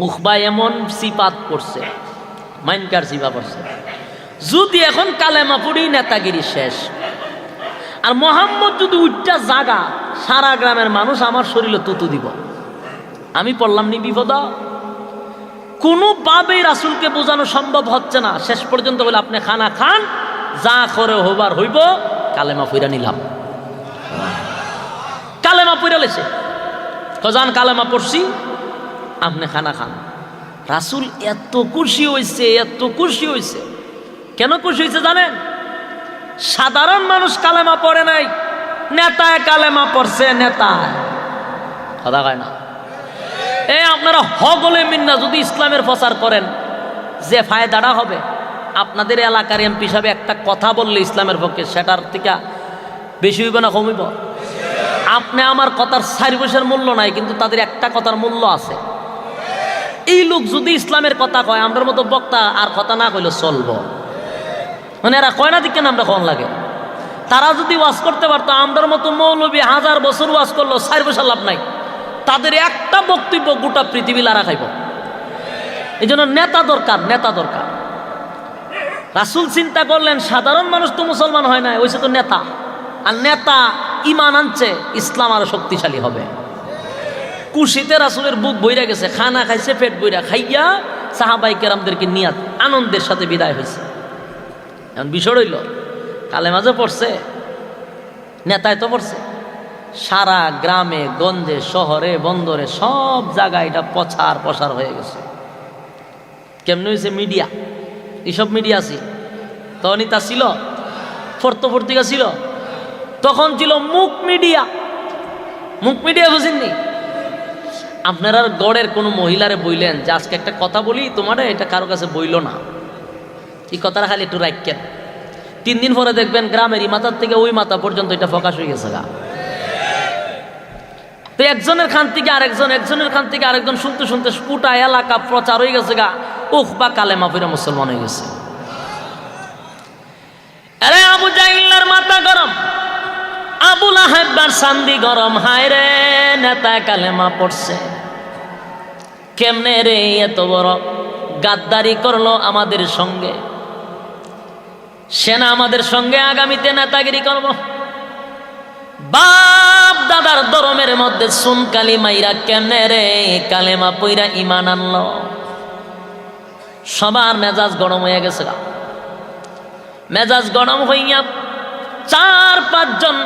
মুখবা এমন সিপাত করছে মাইনকার সিপা করছে যদি এখন কালেমা পড়ি নেতাগিরি শেষ, আর মোহাম্মদ যদি উচ্চা জাগা, সারা গ্রামের মানুষ আমার শরীরে তুতু দিব। আমি পড়লাম নি বিপদ। কোনোভাবেই রাসুলকে বোঝানো সম্ভব হচ্ছে না। শেষ পর্যন্ত বলে, আপনি খানা খান, যা করে হবার হইব কালেমা পইরা নিলাম। কালেমা পইরা লেছে। কজান কালেমা পড়ছি আপনি খানা খান। রাসুল এত খুশি হয়েছে এত খুশি হয়েছে কেন খুশি হয়েছে জানেন? সাধারণ মানুষ কালেমা পড়ে নাই, নেতায় কালেমা পড়ছে, নেতায়। কথা কয় না? এই আপনারা হগলে মিন্না যদি ইসলামের প্রচার করেন, যে ফায়দাটা হবে, আপনাদের এলাকার এমপি হিসাবে একটা কথা বললে ইসলামের পক্ষে, সেটার থেকে বেশি হইব না কমিব আপনি আমার কথার চারি পয়সার মূল্য নাই, কিন্তু তাদের একটা কথার মূল্য আছে। এই লোক যদি ইসলামের কথা কয়, আমরার মতো বক্তা, আর কথা না কইলে চলব। মানে এরা কয় না দিকে আমরা কন লাগে? তারা যদি ওয়াজ করতে পারতো, আমরার মতো মৌলবী হাজার বছর ওয়াজ করল, চার পয়সা লাভ নাই। তাদের একটা বক্তব্য গোটা পৃথিবী লারা খাইব। এই জন্য নেতা দরকার নেতা দরকার। রাসুল চিন্তা করলেন, সাধারণ মানুষ তো মুসলমান হয় না ওইসে তো নেতা। আর নেতা ইমান আনছে, ইসলাম আরও শক্তিশালী হবে। কুশিতে রাসুলের বুক বইরা গেছে, খানা খাইছে, পেট বইরা। খাইয়া সাহাবাই কেরামদেরকে নিয়াত, আনন্দের সাথে বিদায় হয়েছে এখন বিষয় রইল, কালে মাঝে পড়ছে, নেতায় তো পড়ছে। সারা গ্রামে, গঞ্জে, শহরে, বন্দরে সব জায়গায় এটা পছার পসার হয়ে গেছে। কেমনি হয়েছে মিডিয়া? এইসব মিডিয়া আছে। তখনই তা ছিল ফর্ত পত্রিকা ছিল। তখন ছিল মুখ মিডিয়া। মুখ মিডিয়া বুঝেননি? আপনারা গড়ের কোনো মহিলারে বইলেন যে আজকে একটা কথা বলি, তোমার এটা কারও কাছে বইল না। এই কথাটা খালি একটু রাখেন। তিন দিন পরে দেখবেন গ্রামের এই মাথার থেকে ওই মাথা পর্যন্ত এটা ফোকাস হয়ে গেছে গা। তো একজনের খান থেকে আরেকজন, একজনের খান থেকে আরেকজন শুনতে শুনতে পুটা এলাকা প্রচার হয়ে গেছে গা। উখ বা কালেমা ফিরে মুসলমান হয়ে গেছে। আরে আবু জাহিল্লার মাথা গরম আবুল আহেবার সান্দি গরম, হায় রে, নেতা কালেমা পড়ছে। কেমনে রে এত বড়? গাদ্দারি করল আমাদের সঙ্গে। সেনা আমাদের সঙ্গে আগামীতে নেতাগিরি করব। বাপ দাদার দরমের মধ্যে সুন কালি মাইরা কেমনে রে কালেমা পইরা ইমান আনলো? সবার মেজাজ গরম হয়ে গেছে গা। মেজাজ গরম হইয়া চার পাঁচজন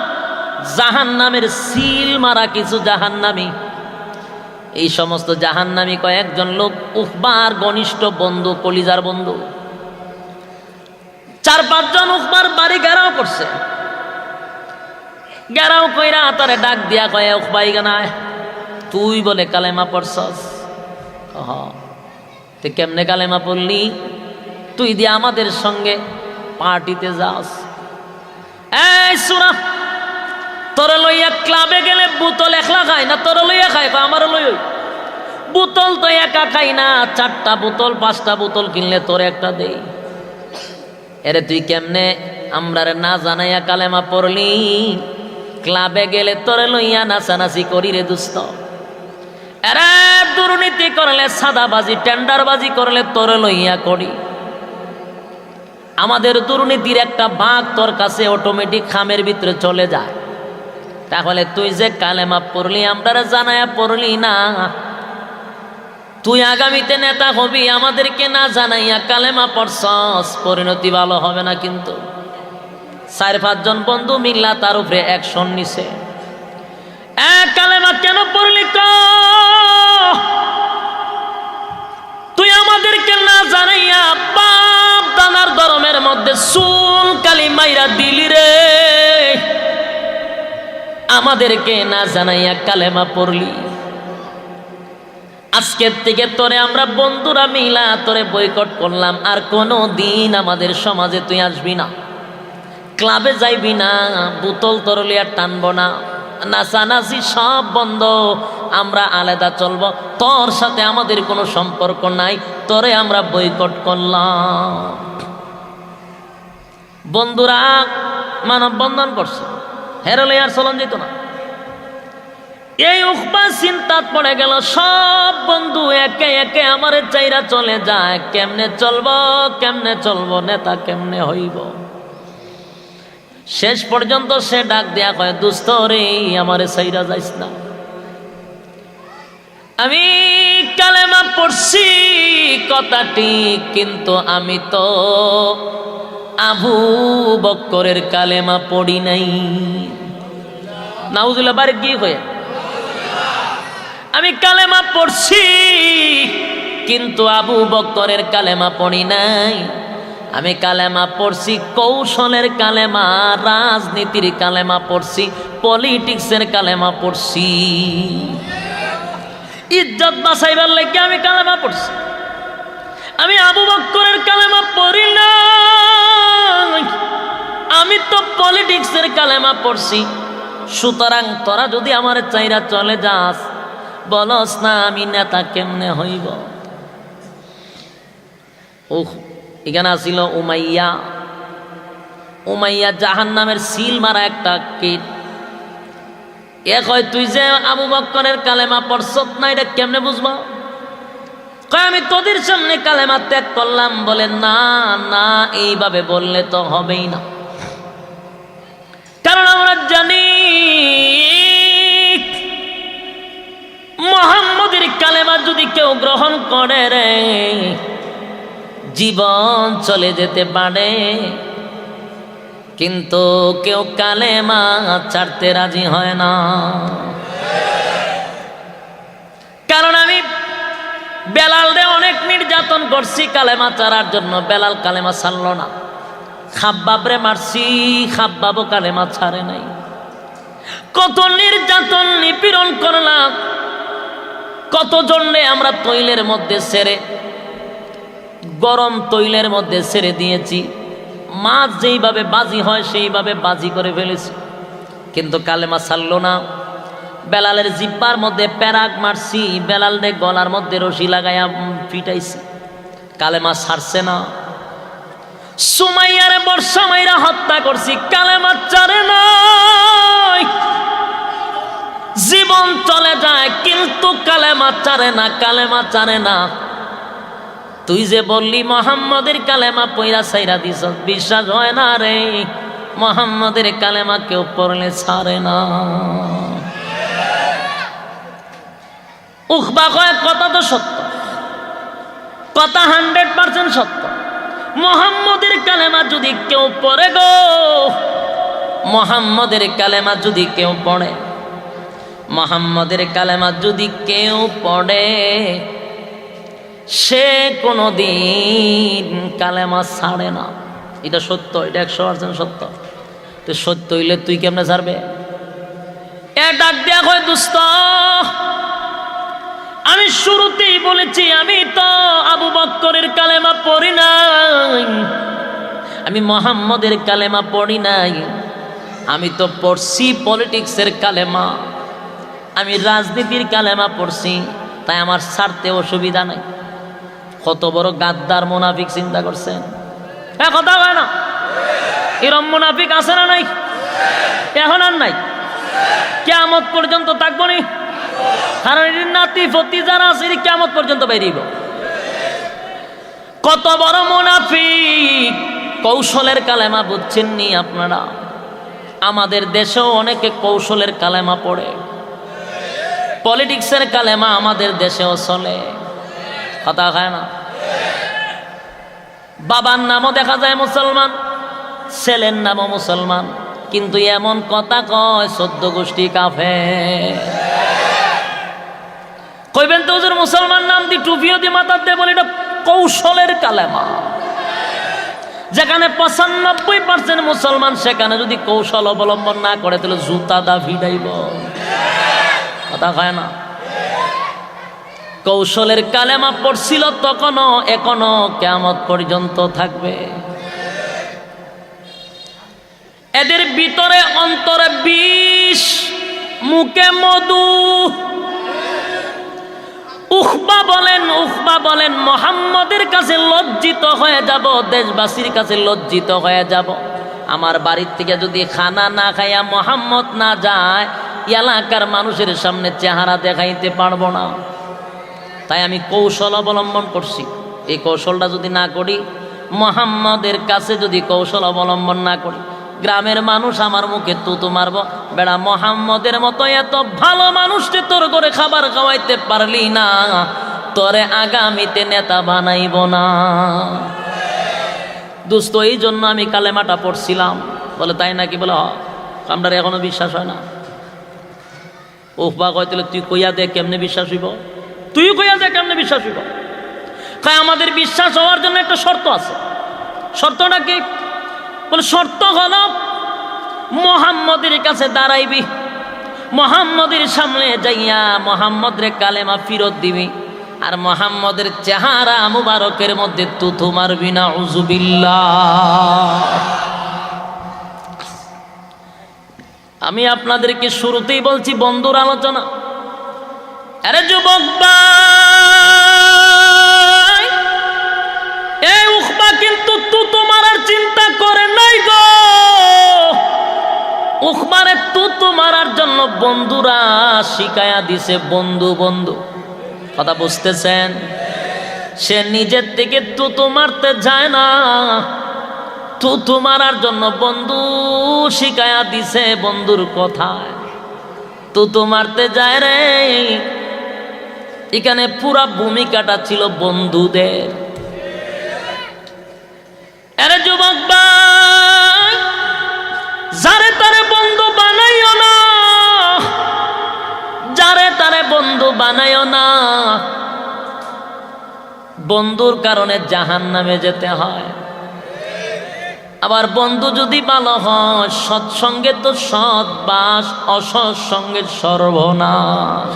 জাহান নামের সিল মারা কিছু জাহান নামী এই সমস্ত জাহান নামী কয়েকজন লোক উফবার ঘনিষ্ঠ বন্ধু, কলিজার বন্ধু। চার পাঁচজন উফবার বাড়ি ঘেরাও করছে। ঘেরাও কইরা তারে ডাক দিয়া কয়ে উফবাই গানায় তুই বলে কালেমা পড়ছস? তুই কেমনে কালেমা পড়লি? তুই দিয়ে আমাদের সঙ্গে পার্টিতে যাস। এই সুরা তোরে লইয়া ক্লাবে গেলে বোতল একলা খায় না তোরে লইয়া খায়? আমার লই বোতল তো একা খাই না, চারটা বোতল, পাঁচটা বোতল কিনলে তোর একটা দেই। এরে তুই কেমনে আমরারে না জানাইয়া কালেমা পড়লি? ক্লাবে গেলে তোরে লইয়া নাচানাচি করি রে দুস্ত। এরে দুর্নীতি করলে, সাদাবাজি, টেন্ডারবাজি করলে তোরে লইয়া করি। আমাদের দুর্নীতির একটা ভাগ তোর কাছে অটোমেটিক খামের ভিতরে চলে যায়। তাহলে তুই যে কালেমা পড়লি আমরা জানায়া পড়লি না। তুই আগামীতে নেতা হবি, আমাদেরকে না জানাইয়া কালেমা পড়ছস, পরিণতি ভালো হবে না কিন্তু। চার পাঁচজন বন্ধু মিল্লা তার উপরে অ্যাকশন নিছে। এক কালেমা কেন পড়লি তুই আমাদেরকে না জানাইয়া বাপ দানার দরমের মধ্যে সুল কালি মাইরা দিলি রে। আমাদেরকে না জানাইয়া কালেমা পড়লি। আজকের থেকে তোরে আমরা বন্ধুরা মিলা তোরে বয়কট করলাম, আর কোনো দিন আমাদের সমাজে তুই আসবি না। ক্লাবে যাইবি না, বোতল তরলি আর টানব না, নাচানাচি সব বন্ধ, আমরা আলাদা চলব। তোর সাথে আমাদের কোনো সম্পর্ক নাই, তোরে আমরা বয়কট করলাম। বন্ধুরা, মানববন্ধন করছে। হেরলে আর চলন যেত না। এই উকবা চিন্তাত পড়ে গেল, সব বন্ধু একে একে আমার চাইরা চলে যায়, কেমনে চলব কেমনে চলব, নেতা কেমনে হইব। শেষ পর্যন্ত সে ডাক দেয়া কয়, দুস্থ রে, আমার সাইরা যাইস না। আমি কালেমা পড়ছি কথাটি, কিন্তু আমি তো আবু বক্করের কালেমা পড়ি নাই। নাউজুল্লাহ বাড়ি গিয়ে হয়ে। আমি কালেমা পড়ছি, কিন্তু আবু বক্করের কালেমা পড়ি নাই। আমি কালেমা পড়ছি, কৌশলের কালেমা, রাজনীতির কালেমা পড়ছি, পলিটিক্সের কালেমা পড়ছি। ইজ্জত বাঁচাইবার লেগে আমি কালেমা পড়ছি। আমি আবু বক্করের কালেমা পড়ি না আমি তো পলিটিক্সের কালেমা পড়ছি। সুতরাং তোরা যদি আমার চাইরা চলে যাস, বলস না আমি নেতা কেমনে হইব? ওহ এখানে আসিল উমাইয়া। উমাইয়া জাহান নামের সিল মারা একটা কীট। এ কয়, তুই যে আবু বক্করের কালেমা পড়ছত না এটা কেমনে বুঝব? কয়, আমি তোদের সামনে কালেমা ত্যাগ করলাম। বলে, না না, এইভাবে বললে তো হবেই না। কারণ আমরা জানি মোহাম্মদের কালেমা যদি কেউ গ্রহণ করে রে, জীবন চলে যেতে পারে। কিন্তু কেউ কালেমা ছাড়তে রাজি হয় না। কারণ আমি বেলালরে অনেক নির্যাতন করছি কালেমা চারার জন্য। বেলাল কালেমা ছাড়ল না। খাব্বাবরে মারছি, খাব্বাবও কালেমা ছাড়ে নাই। কত নির্যাতন নিপীড়ন করলাম। কত জন্যে আমরা তৈলের মধ্যে সেরে, গরম তৈলের মধ্যে সেরে দিয়েছি। মাছ যেইভাবে বাজি হয়, সেইভাবে বাজি করে ফেলেছি। কিন্তু কালেমা ছাড়ল না। বেলালের জিব্বার মধ্যে প্যারাক মারছি, বেলালরে গলার মধ্যে রশি লাগাইয়া ফিটাইছি। কালেমা ছাড়ছে না। সুমাইয়ারে বর্ষা মাইরা হত্যা করছি কালেমা চারে নাই। জীবন চলে যায়, কিন্তু কালেমা চারে না কালেমা চারে না। তুই যে বললি, মোহাম্মদের কালেমা পইরা সাইরা দিস বিশ্বাস হয় না রে। মোহাম্মদের কালেমা কেউ পড়লে ছাড়ে না। উখবা কয় কথা তো সত্য। কথা হান্ড্রেড পার্সেন্ট সত্য। মোহাম্মদের কালেমা যদি কেউ পড়ে গো, মোহাম্মদের কালেমা যদি কেউ পড়ে, মোহাম্মদের কালেমা যদি কেউ পড়ে, সে কোনো দিন কালেমা ছাড়ে না। এটা সত্য, এটা একশো পার্সেন্ট সত্য। তো সত্য হইলে তুই কেমনে ছাড়বে? এ ডাক হয় দুস্ত আমি শুরুতেই বলেছি, আমি তো আবু বক্করের কালেমা পড়ি নাই। আমি মোহাম্মদের কালেমা পড়ি নাই। আমি তো পড়ছি পলিটিক্সের কালেমা। আমি রাজনীতির কালেমা পড়ছি, তাই আমার ছাড়তে অসুবিধা নাই। কত বড় গাদ্দার মোনাফিক চিন্তা করছেন? হ্যাঁ কথা হয় না। এরম মোনাফিক আছে না নাই? এখন আর নাই। কেমত পর্যন্ত থাকব নি? কারণ এর নাতি ফতি যারা আছে কেমত পর্যন্ত বেরিব। কত বড় মোনাফিক। কৌশলের কালেমা বুঝছেন নি আপনারা? আমাদের দেশেও অনেকে কৌশলের কালেমা পড়ে। পলিটিক্সের কালেমা আমাদের দেশেও চলে। কথা খায় না? বাবার নামও দেখা যায় মুসলমান, ছেলের নামও মুসলমান। কিন্তু এমন কথা কয় সদ্য গোষ্ঠী কাফে কইবেন তো হুজুর, মুসলমান নাম দি টুপিও দি মাথার দিয়ে বলে, এটা কৌশলের কালেমা। যেখানে পঁচানব্বই পার্সেন্ট মুসলমান, সেখানে যদি কৌশল অবলম্বন না করে, তাহলে জুতা দা ভিড়াইব। কথা হয় না? কৌশলের কালেমা পড়ছিল তখনও এখনও কেমত পর্যন্ত থাকবে। এদের ভিতরে অন্তরে বিষ, মুখে মধু উখবা বলেন উখবা বলেন, মোহাম্মদের কাছে লজ্জিত হয়ে যাব, দেশবাসীর কাছে লজ্জিত হয়ে যাব। আমার বাড়ির থেকে যদি খানা না খাইয়া মোহাম্মদ না যায়, এলাকার মানুষের সামনে চেহারা দেখাইতে পারব না। তাই আমি কৌশল অবলম্বন করছি। এই কৌশলটা যদি না করি, মোহাম্মদের কাছে যদি কৌশল অবলম্বন না করি গ্রামের মানুষ আমার মুখে তুতু মারব। বেড়া মোহাম্মদের মতো এত ভালো মানুষকে তোর করে খাবার খাওয়াইতে পারলি না। তোরে আগামীতে নেতা বানাইব না। দোস্ত এই জন্য আমি কালেমাটা পড়ছিলাম। বলে, তাই নাকি? বলে আপনার এখনও বিশ্বাস হয় না। ওহ বা কয় তাহলে তুই কইয়া দে, কেমনে বিশ্বাস হইব? তুই কইয়া দে, কেমনে বিশ্বাস হইব? কয়, আমাদের বিশ্বাস হওয়ার জন্য একটা শর্ত আছে। শর্তটা কি? বলে, শর্ত হল মোহাম্মদের কাছে দাঁড়াইবি, মোহাম্মদের সামনে যাইয়া মোহাম্মদ কালেমা ফিরত দিবি, আর মোহাম্মদের চেহারা মুবারকের মধ্যে তুথু মারবি না উজুবিল্লা আমি আপনাদেরকে শুরুতেই বলছি, বন্ধুর আলোচনা। আরে যুবক এই উখবা কিন্তু তু তোমার চিন্তা করে নাই গো। উখবারে তু মারার জন্য বন্ধুরা শিকায়া দিছে, বন্ধু বন্ধু। কথা বুঝতেছেন? সে নিজের থেকে তুতু মারতে যায় না। তুতু মারার জন্য বন্ধু শিকায়া দিছে, বন্ধুর কথায়। তুতু মারতে যায় রে। এখানে পুরা ভূমিকাটা ছিল বন্ধুদের। আরে যুবক যারে তারে বন্ধু বানাইও না, যারে তারে বন্ধু বানাইও না, বন্ধুর কারণে জাহান নামে যেতে হয়। আবার বন্ধু যদি ভালো হয়, সৎসঙ্গে তো সৎ, বাস অসৎসঙ্গে সর্বনাশ।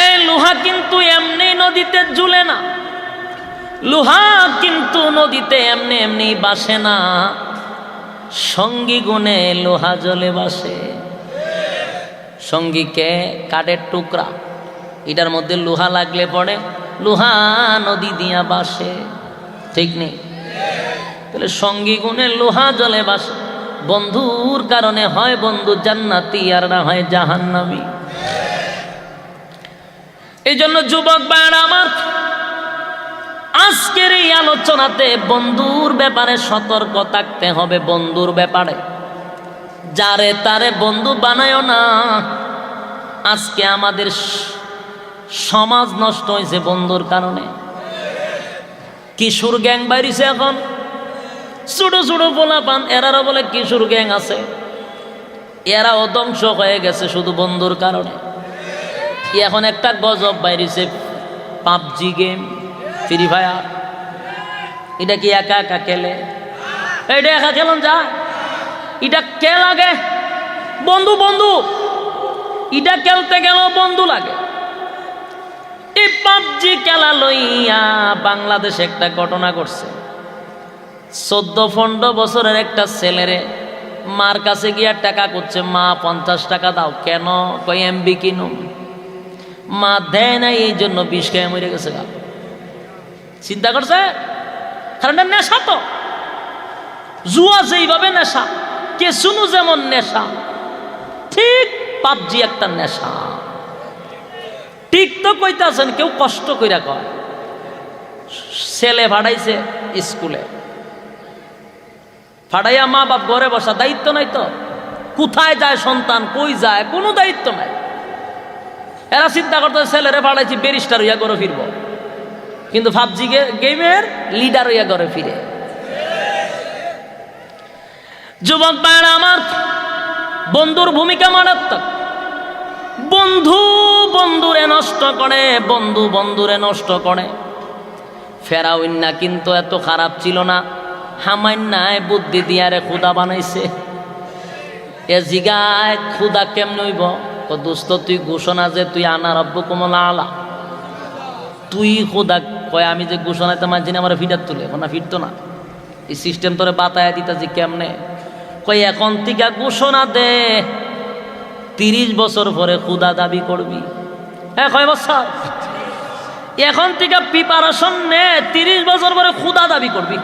এই লোহা কিন্তু এমনি নদীতে ঝুলে না। লোহা কিন্তু নদীতে এমনি এমনি বাসে না। সঙ্গী গুণে লোহা জলে বাসে। সঙ্গীকে কাঠের টুকরা। এটার মধ্যে লোহা লাগলে পড়ে। লোহা নদী দিয়া বাসে। ঠিক নেই? তাহলে সঙ্গী গুণে লোহা জলে বাসে। বন্ধুর কারণে হয় বন্ধু জান্নাতি, আর না হয় জাহান্নামি। এই জন্য যুবক ভাইয়েরা আমার আজকের এই আলোচনাতে বন্ধুর ব্যাপারে সতর্ক থাকতে হবে বন্ধুর ব্যাপারে। যারে তারে বন্ধু বানায় না, আজকে আমাদের সমাজ নষ্ট হয়েছে বন্ধুর কারণে। কিশোর গ্যাং বাইরিছে এখন। ছোট ছোট পোলা পান এরারও বলে কিশোর গ্যাং আছে। এরা ধ্বংস হয়ে গেছে শুধু বন্ধুর কারণে। এখন একটা গজব বাইরেছে, পাবজি গেম। ফ্রি ফায়ার এটা কি একা একা খেলে? এটা একা খেলন যা। এটা কে লাগে? বন্ধু বন্ধু। এটা খেলতে গেলেও বন্ধু লাগে। এই পাবজি খেলা লইয়া বাংলাদেশে একটা ঘটনা ঘটছে। চোদ্দ পনেরো বছরের একটা ছেলেরে মার কাছে গিয়া টাকা করছে মা, পঞ্চাশ টাকা দাও। কেন? কই এমবি কিনুম। মা, দেয় নাই এই জন্য বিষ খেয়ে মরে গেছে গা। চিন্তা করছে? কারণ নেশা তো। জুয়া যেইভাবে নেশা কে শুনু যেমন নেশা, ঠিক পাবজি একটা নেশা। ঠিক তো কইতাছেন, কেউ কষ্ট কইরা কয়। ছেলে ভাড়াইছে স্কুলে। ফাটাইয়া মা বাপ ঘরে বসা, দায়িত্ব নাই তো। কোথায় যায় সন্তান, কই যায়, কোনো দায়িত্ব নাই। এরা চিন্তা করতে ছেলেরে ফাটাইছি ব্যারিস্টার হইয়া করে ফিরব। কিন্তু ভাবজি গেমের লিডার হইয়া করে ফিরে। যুবক ভাইয়েরা আমার, বন্ধুর ভূমিকা মারাত্মক। বন্ধু বন্ধুরে নষ্ট করে, বন্ধু বন্ধুরে নষ্ট করে। ফেরাউন্না কিন্তু এত খারাপ ছিল না হামান্নায় বুদ্ধি দিয়ারে খুদা বানাইছে। এ জিগায় খুদা কেমন হইব? দোস্ত, তুই ঘোষণা যে তুই আনা রব্য কমলা আলা। তুই খুদা কয়, আমি যে ঘোষণাতে মানছি না আমার ফিটার তুলে না ফিরতো না। এই সিস্টেম তোরে বাতায় যে কেমনে? কই এখন থেকে ঘোষণা দে, তিরিশ বছর পরে খুদা দাবি করবি। হ্যাঁ কয় বছর? এখন থেকে প্রিপারেশন নে, তিরিশ বছর পরে খুদা দাবি করবি।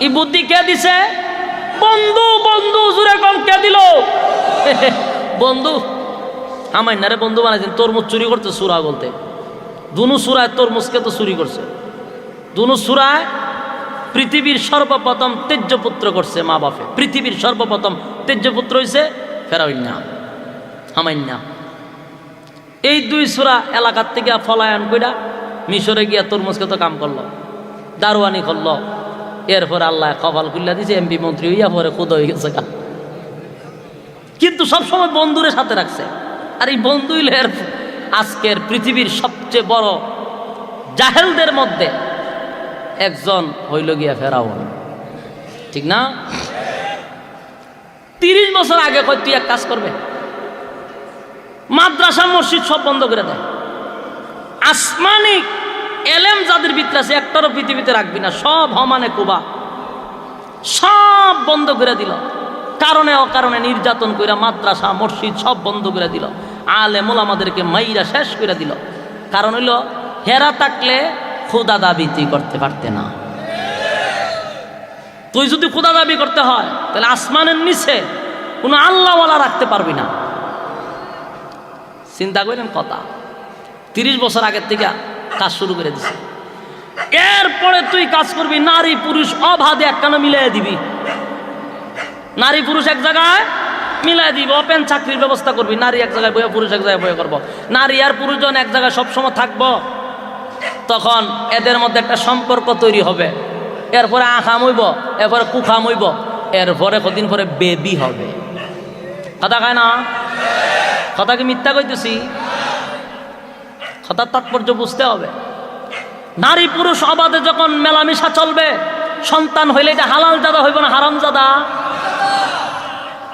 এই বুদ্ধি কে দিছে? বন্ধু বন্ধু জুড়ে কম কে দিল? বন্ধু আমার নারে বন্ধু বানাইছেন, তরমুজ চুরি করতে সুরা বলতে। দুনু সুরায় তরমুজকে তো চুরি করছে। দুনু সুরায় পৃথিবীর সর্বপ্রথম তেজ্যপুত্র করছে মা বাপে। পৃথিবীর সর্বপ্রথম তেজ্যপুত্র হয়েছে ফেরাউন্না হামাইন্না এই দুই সুরা এলাকার থেকে ফলায়ন কইরা মিশরে গিয়া তরমুজকে তো কাম করল, দারোয়ানি করল। এরপরে আল্লাহ কপাল খুল্লা দিছে, এমপি মন্ত্রী হইয়া পরে খুদ হয়ে গেছে কিন্তু সবসময় বন্ধুরে সাথে রাখছে। আর এই বন্ধু হইল এর আজকের পৃথিবীর সবচেয়ে বড় জাহেলদের মধ্যে একজন হইল গিয়া ফেরাউন। ঠিক না? তিরিশ বছর আগে কয়, তুই এক কাজ করবে। মাদ্রাসা, মসজিদ সব বন্ধ করে দেয় আসমানিক এলেম যাদের ভিতরে আছে, একটারও পৃথিবীতে রাখবি না। সব হমানে কুবা। সব বন্ধ করে দিল। কারণে, অকারণে নির্যাতন কইরা মাদ্রাসা, মসজিদ সব বন্ধ করে দিল। আলেমুল আমাদেরকে মাইরা শেষ করে দিল। কারণ হইল, হেরা থাকলে খুদা দাবি তুই করতে পারতে না। তুই যদি খুদা দাবি করতে হয়, তাহলে আসমানের নিচে কোনো আল্লাহওয়ালা রাখতে পারবি না। চিন্তা করেন কথা। তিরিশ বছর আগের থেকে কাজ শুরু করে দিছে। এরপরে তুই কাজ করবি, নারী পুরুষ অবাধে একখানা মিলাই দিবি। নারী পুরুষ এক জায়গায় মিলাই দিব ওপেন চাকরির ব্যবস্থা করবি। নারী এক জায়গায় বয়ে পুরুষ এক জায়গায় বয়ে করব। নারী আর পুরুষজন এক জায়গায় সবসময় থাকব। তখন এদের মধ্যে একটা সম্পর্ক তৈরি হবে। এরপরে আখাম হইব, এরপরে কুখাম হইব, এরপরে কদিন পরে বেবি হবে। কথা খায় না? কথা কি মিথ্যা কইতেছি? কথার তাৎপর্য বুঝতে হবে। নারী পুরুষ অবাধে যখন মেলামেশা চলবে, সন্তান হইলে এটা হালাল জাদা হইব না হারাম জাদা?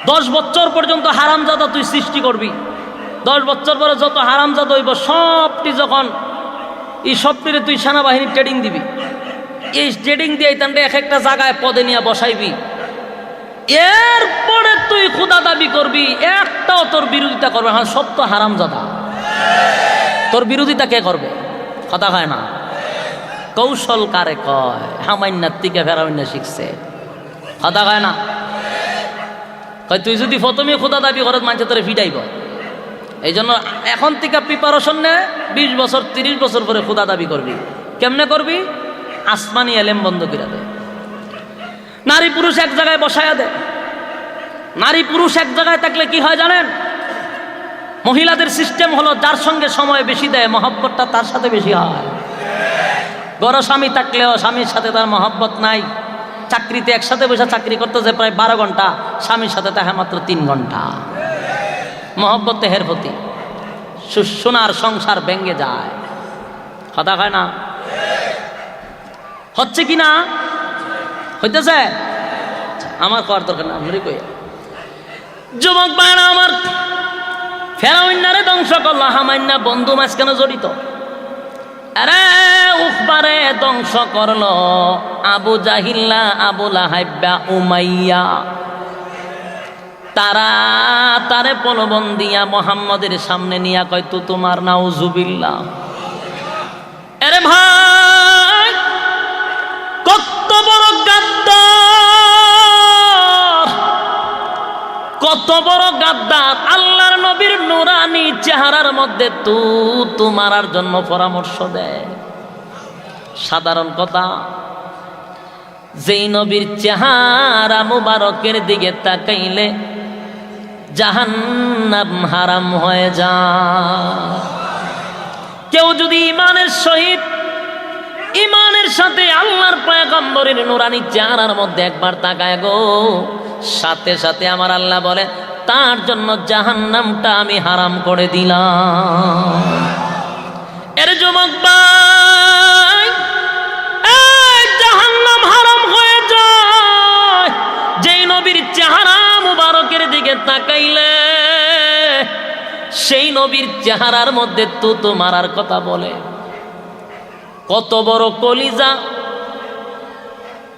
দশ বছর পর্যন্ত হারামজাদা তুই সৃষ্টি করবি। দশ বছর পরে যত হারাম জাদা হইব, সবটি যখন এই সবটিরে তুই সেনাবাহিনীর ট্রেডিং দিবি। এই ট্রেডিং দিয়ে তান্ডে এক একটা জায়গায় পদে নিয়ে বসাইবি। এরপরে তুই খুদা দাবি করবি, একটাও তোর বিরোধিতা করবে হ্যাঁ সব তো হারামজাদা। তোর বিরোধিতা কে করবে? কথা হয় না। কৌশল কারে কয়? হামাইন্যার থেকে শিখছে। কথা কয় না। কয়, তুই যদি প্রথমে খোদা দাবি করত, মানছে তোরে ফিটাইব। এই জন্য এখন থেকে প্রিপারেশন নে, বিশ বছর, তিরিশ বছর পরে খোদা দাবি করবি। কেমনে করবি? আসমানি এলেম বন্ধ করে দে। নারী পুরুষ এক জায়গায় বসায়া দে। নারী পুরুষ এক জায়গায় থাকলে কি হয় জানেন? মহিলাদের সিস্টেম হলো যার সঙ্গে সময় বেশি দেয়, মহব্বতটা তার সাথে বেশি হয়। বড় স্বামী থাকলেও স্বামীর সাথে তার মহব্বত নাই। চাকরিতে একসাথে বসে চাকরি করতেছে প্রায় বারো ঘণ্টা, স্বামীর সাথে থাকে মাত্র তিন ঘণ্টা। মহব্বত দেহের প্রতি। সু- সোনার সংসার ভেঙ্গে যায়। কথা হয় না? হচ্ছে কি না? হইতেছে? আমার করার দরকার না আমরি কই যুবক বায়না আমার ফেরাউন্নারে ধ্বংস করল হামান্না বন্ধু মাঝখানে জড়িত। আরে, উখবারে ধ্বংস করল। আবু জাহিল্লা, আবু লাহাইব্বা, উমাইয়া। তারা তারে প্রলোভন দিয়া মোহাম্মদের সামনে নিয়া কয়, তো তোমার নাও জুবিল্লা আরে ভাই, কত বড় গাদ্দার, কত বড় গাদ্দার। আল্লাহর নবীর নুরানি চেহারার মধ্যে তু তোমার জন্য পরামর্শ দেয়। সাধারণ কথা, যেই নবীর চেহারা মুবারকের দিকে তাকাইলে জাহান্নাম হারাম হয়ে যা কেউ যদি ইমানের সহিত ইমানের সাথে আল্লাহর পয়গম্বরের নুরানি চেহারার মধ্যে একবার তাকায় গো, সাথে সাথে আমার আল্লাহ বলে তার জন্য জাহান্নামটা আমি হারাম করে দিলাম। এর যুবক জাহান্নাম হারাম হয়ে যায়। যেই নবীর চেহারা মুবারকের দিকে তাকাইলে, সেই নবীর চেহারার মধ্যে তো তো মারার কথা বলে। কত বড় কলিজা।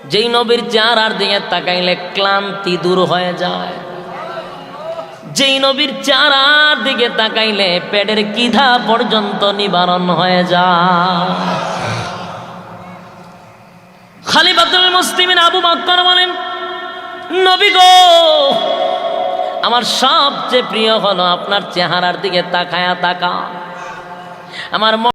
যেই নবীর চেহারার দিকে তাকাইলে ক্লান্তি দূর হয়ে যায়। যেই নবীর চেহারার দিকে তাকাইলে পেটের কিধা পর্যন্ত নিবারণ হয়ে যায়। খালিফাতুল মুসলিমিন আবু বক্কর বলেন, নবী গো, আমার সবচেয়ে প্রিয় হলো আপনার চেহারার দিকে তাকায়া তাকা আমার